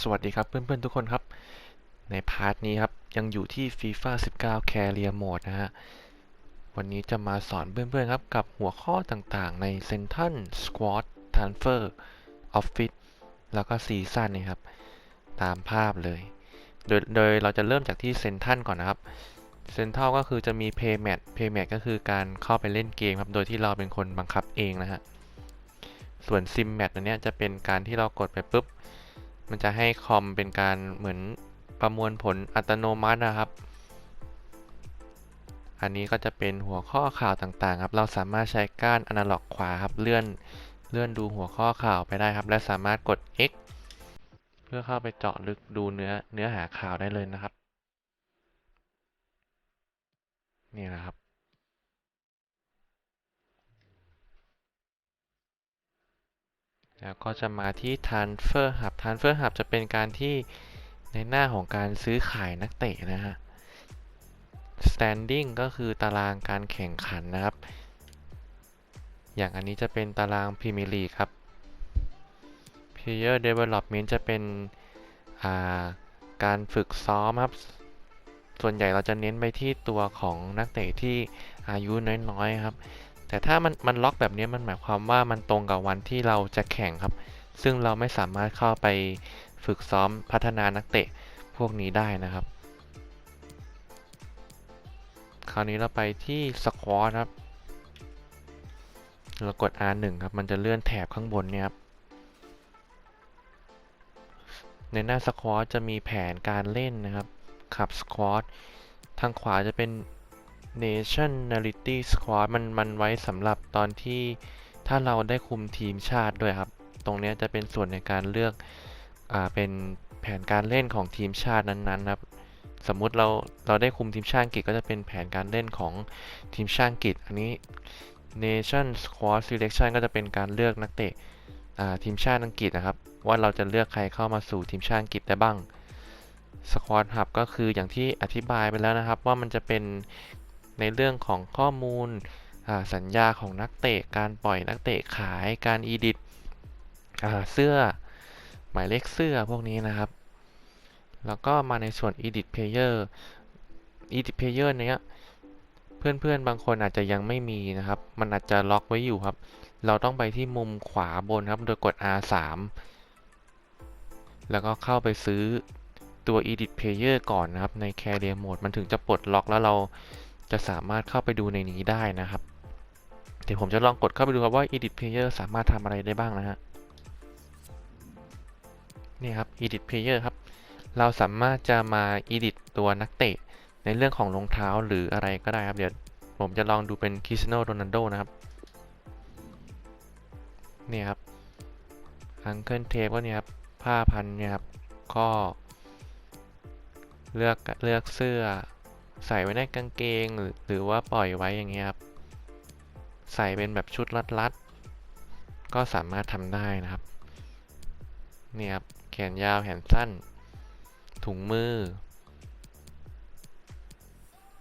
สวัสดีครับเพื่อนๆทุกคนครับ ในพาร์ทนี้ครับ ยังอยู่ที่ FIFA 19 Career Mode นะฮะ วันนี้จะมาสอนเพื่อนๆครับ กับหัวข้อต่างๆ ใน Central Squad Transfer Office แล้วก็ Season นี่ครับ ตามภาพเลย โดยโดยเราจะเริ่มจากที่ Central ก่อนนะครับ Central ก็คือจะมี Pay Match Pay Match ก็คือการเข้าไปเล่นเกมครับ โดยที่เราเป็นคนบังคับเองนะฮะ ส่วน Sim Match อันเนี้ยจะเป็นการที่เรากดไปปุ๊บ มันจะให้คอมเป็นการเหมือนประมวลผลอัตโนมัตินะครับ อันนี้ก็จะเป็นหัวข้อข่าวต่างๆครับ เราสามารถใช้ก้านอนาล็อกขวาครับเลื่อนเลื่อนดูหัวข้อข่าวไปได้ครับ และสามารถกด X เพื่อเข้าไปเจาะลึกดูเนื้อเนื้อหาข่าวได้เลยนะครับ นี่นะครับ แล้วก็จะมาที่ Transfer Hub Transfer Hub จะเป็นการที่ในหน้าของการซื้อขายนักเตะนะฮะ Standing ก็คือตารางการแข่งขันนะครับ อย่างอันนี้จะเป็นตาราง Premier League ครับ Player Development จะเป็นการฝึกซ้อมครับ ส่วนใหญ่เราจะเน้นไปที่ตัวของนักเตะที่อายุน้อยๆครับ แต่ถ้ามันมันล็อกแบบนี้มันหมายความว่ามันตรงกับวันที่เราจะแข่งครับ ซึ่งเราไม่สามารถเข้าไปฝึกซ้อมพัฒนานักเตะพวกนี้ได้นะครับ คราวนี้เราไปที่สควอตครับ เรากด R1 ครับ มันจะเลื่อนแถบข้างบนเนี่ยครับ ในหน้าสควอตจะมีแผนการเล่นนะครับ ขับสควอตทางขวาจะเป็น Nationality Squad มันมันไว้สำหรับตอนที่ถ้าเราได้คุมทีมชาติด้วยครับ ตรงนี้จะเป็นส่วนในการเลือกอ่าเป็นแผนการเล่นของทีมชาตินั้นๆครับ สมมุติเราเราได้คุมทีมชาติอังกฤษก็จะเป็นแผนการเล่นของทีมชาติอังกฤษ อันนี้ Nation Squad Selection ก็จะเป็นการเลือกนักเตะทีมชาติอังกฤษนะครับ ว่าเราจะเลือกใครเข้ามาสู่ทีมชาติอังกฤษได้บ้าง Squad Hub ก็คืออย่างที่อธิบายไปแล้วนะครับ ว่ามันจะเป็น ในเรื่องของข้อมูลสัญญาของนักเตะ การปล่อยนักเตะขาย การอีดิตเสื้อ หมายเลขเสื้อพวกนี้นะครับ แล้วก็มาในส่วน edit player edit player เนี้ย เพื่อนๆ บางคนอาจจะยังไม่มีนะครับ มันอาจจะล็อกไว้อยู่ครับ เราต้องไปที่มุมขวาบนครับ โดยกด R3 แล้วก็เข้าไปซื้อตัว edit player ก่อนนะครับ ใน career mode มันถึงจะปลดล็อกแล้วเรา จะสามารถเข้าไปดูในนี้ได้นะครับ เดี๋ยวผมจะลองกดเข้าไปดูครับว่า Edit Player สามารถทำอะไรได้บ้างนะฮะนี่ครับ Edit Player ครับ เราสามารถจะมา Edit ตัวนักเตะ ในเรื่องของรองเท้าหรืออะไรก็ได้ครับเดี๋ยวผมจะลองดูเป็น Cristiano Ronaldo นะครับนี่ครับ Uncle Tape ก็เนี่ยครับผ้าพันเนี่ยครับก็เลือกเลือกเสื้อ ใส่ไว้ในกางเกงหรือหรือว่าปล่อยไว้อย่างเงี้ยครับ ใส่เป็นแบบชุดรัดๆ ก็สามารถทำได้นะครับ นี่ครับ แขนยาวแขนสั้น ถุงมือ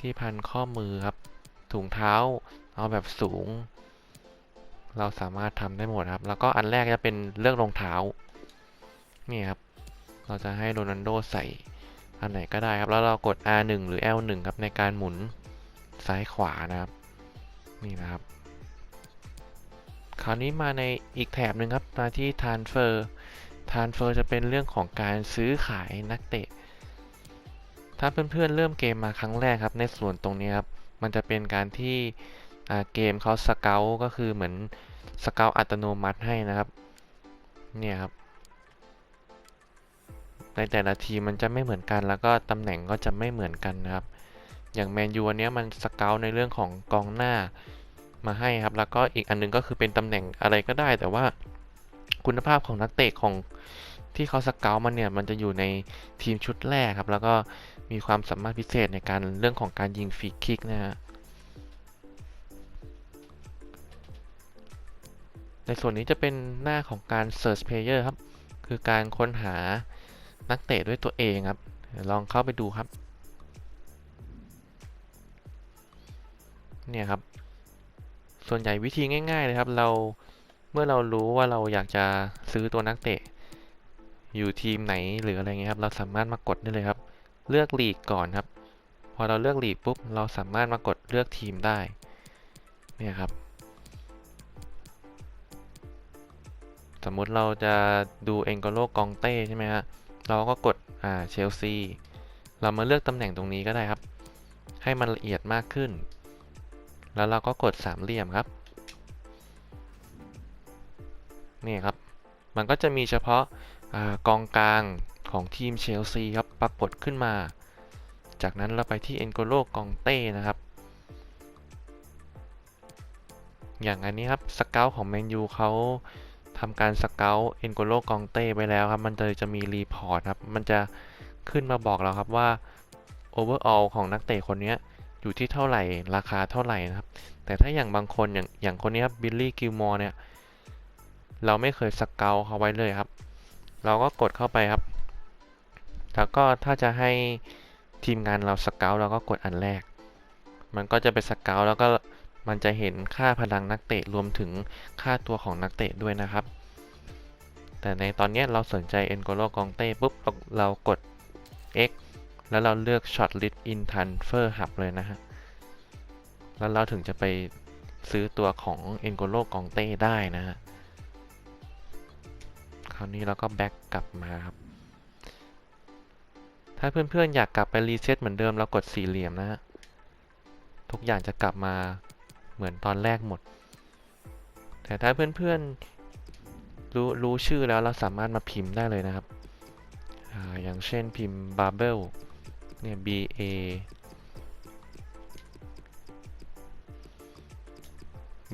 ที่พันข้อมือครับ ถุงเท้าเอาแบบสูง เราสามารถทำได้หมดครับ แล้วก็อันแรกจะเป็นเลือกรองเท้า นี่ครับ เราจะให้โรนัลโดใส่ อันไหนก็ได้ครับ แล้วเรากด R1 หรือ L1 ครับในการหมุนซ้ายขวานะครับ นี่นะครับ คราวนี้มาในอีกแถบหนึ่งครับ มาที่ Transfer Transfer จะเป็นเรื่องของการซื้อขายนักเตะ ถ้าเพื่อนๆเริ่มเกมมาครั้งแรกครับ ในส่วนตรงนี้ครับ มันจะเป็นการที่เกมเขาสเกลก็คือเหมือนสเกลอัตโนมัติให้นะครับ เนี่ยครับ ในแต่ละทีมันจะไม่เหมือนกัน แล้วก็ตำแหน่งก็จะไม่เหมือนกันนะครับ อย่างแมนยูอันนี้มันสเกลในเรื่องของกองหน้ามาให้ครับ แล้วก็อีกอันนึงก็คือเป็นตำแหน่งอะไรก็ได้ แต่ว่าคุณภาพของนักเตะของที่เขาสเกลมันเนี่ยมันจะอยู่ในทีมชุดแรกครับ แล้วก็มีความสามารถพิเศษในการเรื่องของการยิงฟรีคิกนะฮะในส่วนนี้จะเป็นหน้าของการ Search Player ครับ คือการค้นหา นักเตะด้วยตัวเองครับ ลองเข้าไปดูครับ เนี่ยครับ ส่วนใหญ่วิธีง่าย ๆ เลยครับ เราเมื่อเรารู้ว่าเราอยากจะซื้อตัวนักเตะ อยู่ทีมไหนหรืออะไรเงี้ยครับ เราสามารถมากดได้เลยครับ เลือกลีกก่อนครับ พอเราเลือกลีกปุ๊บ เราสามารถมากดเลือกทีมได้ เนี่ยครับสมมุติเราจะดูเอ็นโกโลกองเต้ใช่ไหมฮะ เราก็กดอ่าเชลซีเรามาเลือกตำแหน่งตรงนี้ก็ได้ครับ ให้มันละเอียดมากขึ้น แล้วเราก็กดสามเหลี่ยมครับ นี่ครับ มันก็จะมีเฉพาะอากองกลางของทีมเชลซีครับปรากฏขึ้นมา จากนั้นเราไปที่เอ็นโกโลกองเต้นะครับ อย่างอันนี้ครับสเกลของแมนยูเขา ทำการสเกลเอ็นโกโลกองเต้ไปแล้วครับ มันจะจะมีรีพอร์ตครับ มันจะขึ้นมาบอกเราครับว่า overall ของนักเตะคนนี้อยู่ที่เท่าไหร่ราคาเท่าไหร่นะครับ แต่ถ้าอย่างบางคนอย่างอย่างคนนี้ครับบิลลี่กิลมอร์เนี่ย เราไม่เคยสเกลเขาไว้เลยครับ เราก็กดเข้าไปครับ แล้วก็ถ้าจะให้ทีมงานเราสเกลเราก็กดอันแรก มันก็จะไปสเกลแล้วก็ มันจะเห็นค่าพลังนักเตะรวมถึงค่าตัวของนักเตะด้วยนะครับ แต่ในตอนนี้เราสนใจเอ็นโกโลกองเต้ปุ๊บเรากด X แล้วเราเลือก Short List in Transfer Hub เลยนะฮะ แล้วเราถึงจะไปซื้อตัวของเอ็นโกโลกองเต้ได้นะฮะ คราวนี้เราก็แบ็กกลับมาครับ ถ้าเพื่อนๆอยากกลับไปรีเซ็ตเหมือนเดิมเรากดสี่เหลี่ยมนะฮะ ทุกอย่างจะกลับมา เหมือนตอนแรกหมด แต่ถ้าเพื่อนๆรู้รู้ชื่อแล้วเราสามารถมาพิมพ์ได้เลยนะครับออย่างเช่นพิมพ์ Babel เนี่ย B A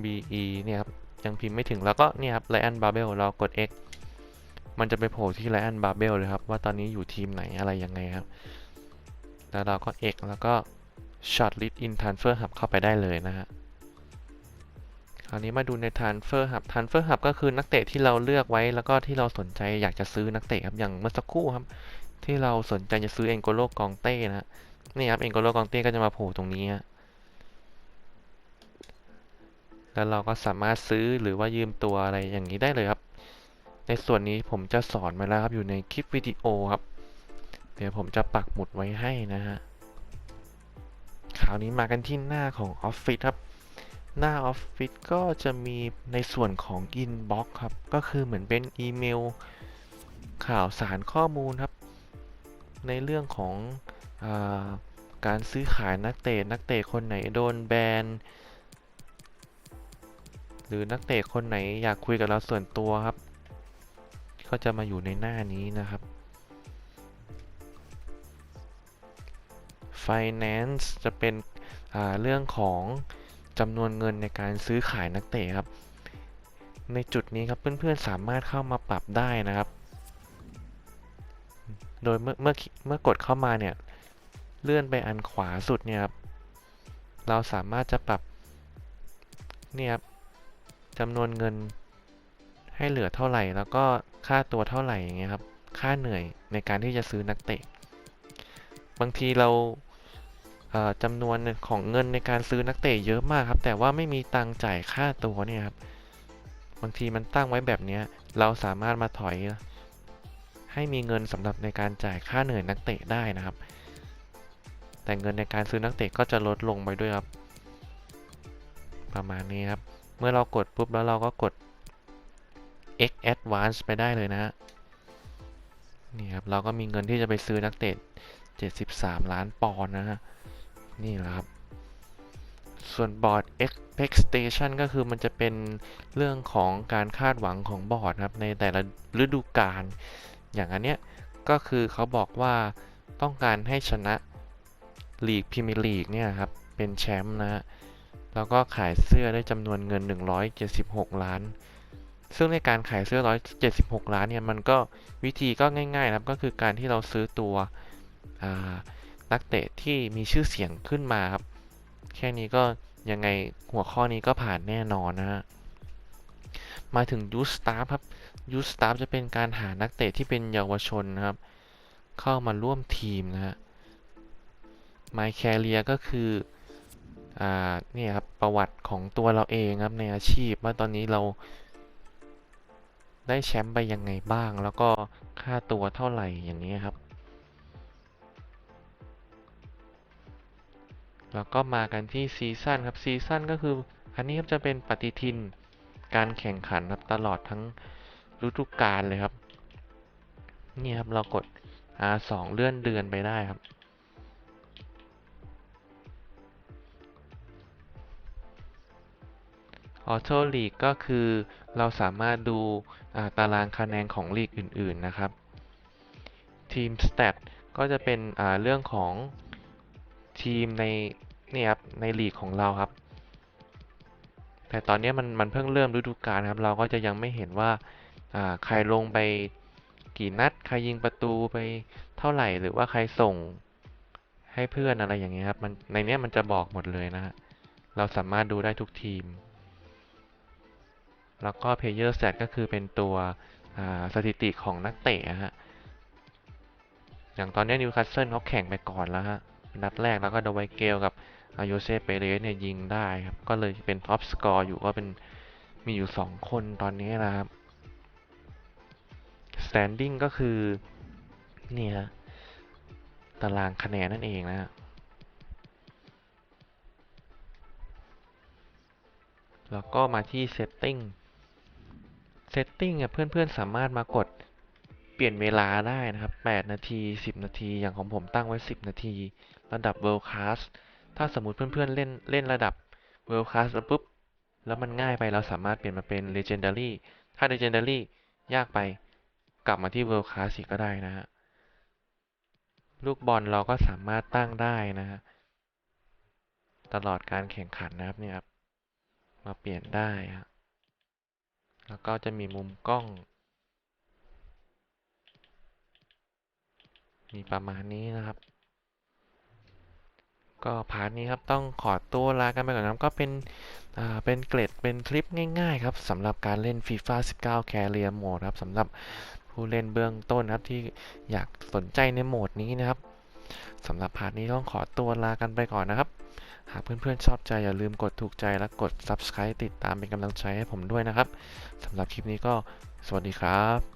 B E เนี่ยครับยังพิมพ์ไม่ถึงแล้วก็เนี่ยครับ Lion Babel เรากด X มันจะไปโผล่ที่ Lion Babel เลยครับ ว่าตอนนี้อยู่ทีมไหนอะไรยังไงครับ แล้วเราก็ X แล้วก็ Short List in Transfer Hub เข้าไปได้เลยนะฮะ คราวนี้มาดูใน Transfer Hub Transfer Hub ก็คือนักเตะที่เราเลือกไว้แล้วก็ที่เราสนใจอยากจะซื้อนักเตะครับอย่างเมื่อสักครู่ครับ ที่เราสนใจจะซื้อเอ็นโกโลกองเต้นะนี่ครับเอ็นโกโลกองเต้ก็จะมาโผล่ตรงนี้ฮะแล้วเราก็สามารถซื้อหรือว่ายืมตัวอะไรอย่างนี้ได้เลยครับ ในส่วนนี้ผมจะสอนมาแล้วครับอยู่ในคลิปวิดีโอครับ เดี๋ยวผมจะปักหมุดไว้ให้นะฮะ คราวนี้มากันที่หน้าของออฟฟิศครับ หน้าออฟฟิศก็จะมีในส่วนของ Inbox ครับ ก็คือเหมือนเป็นอีเมล ข่าวสารข้อมูลครับ ในเรื่องของอาการซื้อขายนักเตะนักเตะคนไหนโดนแบนหรือนักเตะคนไหนอยากคุยกับเราส่วนตัวครับ ก็จะมาอยู่ในหน้านี้นะครับ Finance จะเป็นเรื่องของ จำนวนเงินในการซื้อขายนักเตะครับ ในจุดนี้ครับเพื่อนๆสามารถเข้ามาปรับได้นะครับ โดยเมื่อเมื่อเมื่อกดเข้ามาเนี่ยเลื่อนไปอันขวาสุดเนี่ยครับเราสามารถจะปรับเนี่ยครับจำนวนเงินให้เหลือเท่าไหร่ แล้วก็ค่าตัวเท่าไหร่อย่างเงี้ยครับ ค่าเหนื่อยในการที่จะซื้อนักเตะ บางทีเรา จำนวนของเงินในการซื้อนักเตะเยอะมากครับ แต่ว่าไม่มีตังจ่ายค่าตัวเนี่ยครับ บางทีมันตั้งไว้แบบนี้เราสามารถมาถอย ให้มีเงินสำหรับในการจ่ายค่าเหนื่อยนักเตะได้นะครับ แต่เงินในการซื้อนักเตะก็จะลดลงไปด้วยครับ ประมาณนี้ครับ เมื่อเรากดปุ๊บแล้วเราก็กด X Advance ไปได้เลยนะฮะนี่ครับ เราก็มีเงินที่จะไปซื้อนักเตะ 73 ล้านปอนด์นะฮะ นี่แหละครับ ส่วนบอร์ด expectation ก็คือมันจะเป็นเรื่องของการคาดหวังของบอร์ดครับ ในแต่ละฤดูกาลอย่างอันเนี้ยก็คือเขาบอกว่าต้องการให้ชนะลีกพรีเมียร์ลีกเนี่ยครับ เป็นแชมป์นะ แล้วก็ขายเสื้อได้จำนวนเงิน 176 ล้าน ซึ่งในการขายเสื้อ 176 ล้านเนี่ย มันก็วิธีก็ง่ายๆครับ ก็คือการที่เราซื้อตัว นักเตะที่มีชื่อเสียงขึ้นมาครับ แค่นี้ก็ยังไงหัวข้อนี้ก็ผ่านแน่นอนนะฮะมาถึงยูสตาร์ครับยูสตาร์จะเป็นการหานักเตะที่เป็นเยาวชนนะครับ เข้ามาร่วมทีมนะฮะ My Career ก็คืออ่านี่ครับประวัติของตัวเราเองครับในอาชีพว่าตอนนี้เราได้แชมป์ไปยังไงบ้าง แล้วก็ค่าตัวเท่าไหร่อย่างนี้ครับ แล้วก็มากันที่ซีซั่นครับซีซั่นก็คือ อันนี้ครับจะเป็นปฏิทินการแข่งขันครับตลอดทั้งฤดูกาลเลยครับ นี่ครับเรากด R2 เลื่อนเดือนไปได้ครับ ออโต้ลีกก็คือเราสามารถดูาตารางคะแนนของลีกอื่น ๆ นะครับ ทีมส t ต t ก็จะเป็นเรื่องของ ทีมในนี่ครับในลีกของเราครับ แต่ตอนนี้มันมันเพิ่งเริ่มฤดูกาลครับ เราก็จะยังไม่เห็นว่าใครลงไปกี่นัด ใครยิงประตูไปเท่าไหร่ หรือว่าใครส่งให้เพื่อนอะไรอย่างเงี้ยครับมันในเนี้ยมันจะบอกหมดเลยนะฮะเราสามารถดูได้ทุกทีม แล้วก็ Player Stat ก็คือเป็นตัวสถิติของนักเตะอะฮะอย่างตอนนี้นิวคาสเซิลเขาแข่งไปก่อนแล้วฮะ นัดแรกแล้วก็ดไวเกลกับอาโยเซเปเรสเนี่ยยิงได้ครับ ก็เลยเป็นท็อปสกอร์อยู่ก็เป็นมีอยู่ 2 คนตอนนี้นะครับ standing ก็คือนี่ฮะตารางคะแนนนั่นเองนะฮะแล้วก็มาที่ setting setting อะเพื่อนๆสามารถมากด เปลี่ยนเวลาได้นะครับ 8 นาที 10 นาที อย่างของผมตั้งไว้ 10 นาที ระดับ world class ถ้าสมมติเพื่อนๆเล่นเล่นระดับ world class แล้วปุ๊บ แล้วมันง่ายไปเราสามารถเปลี่ยนมาเป็น legendary ถ้า legendary ยากไป กลับมาที่ world class อีกก็ได้นะฮะ ลูกบอลเราก็สามารถตั้งได้นะฮะ ตลอดการแข่งขันนะครับเนี่ยครับ มาเปลี่ยนได้ฮะ แล้วก็จะมีมุมกล้อง มีประมาณนี้นะครับ ก็พาร์ทนี้ครับต้องขอตัวลากันไปก่อนนะก็เป็นเป็นเกรดเป็นคลิปง่ายๆครับสำหรับการเล่น FIFA 19 Career Mode ครับสำหรับผู้เล่นเบื้องต้นครับที่อยากสนใจในโหมดนี้นะครับสำหรับพาร์ทนี้ต้องขอตัวลากันไปก่อนนะครับ หากเพื่อนๆชอบใจอย่าลืมกดถูกใจและกด Subscribe ติดตามเป็นกำลังใจให้ผมด้วยนะครับสำหรับคลิปนี้ก็สวัสดีครับ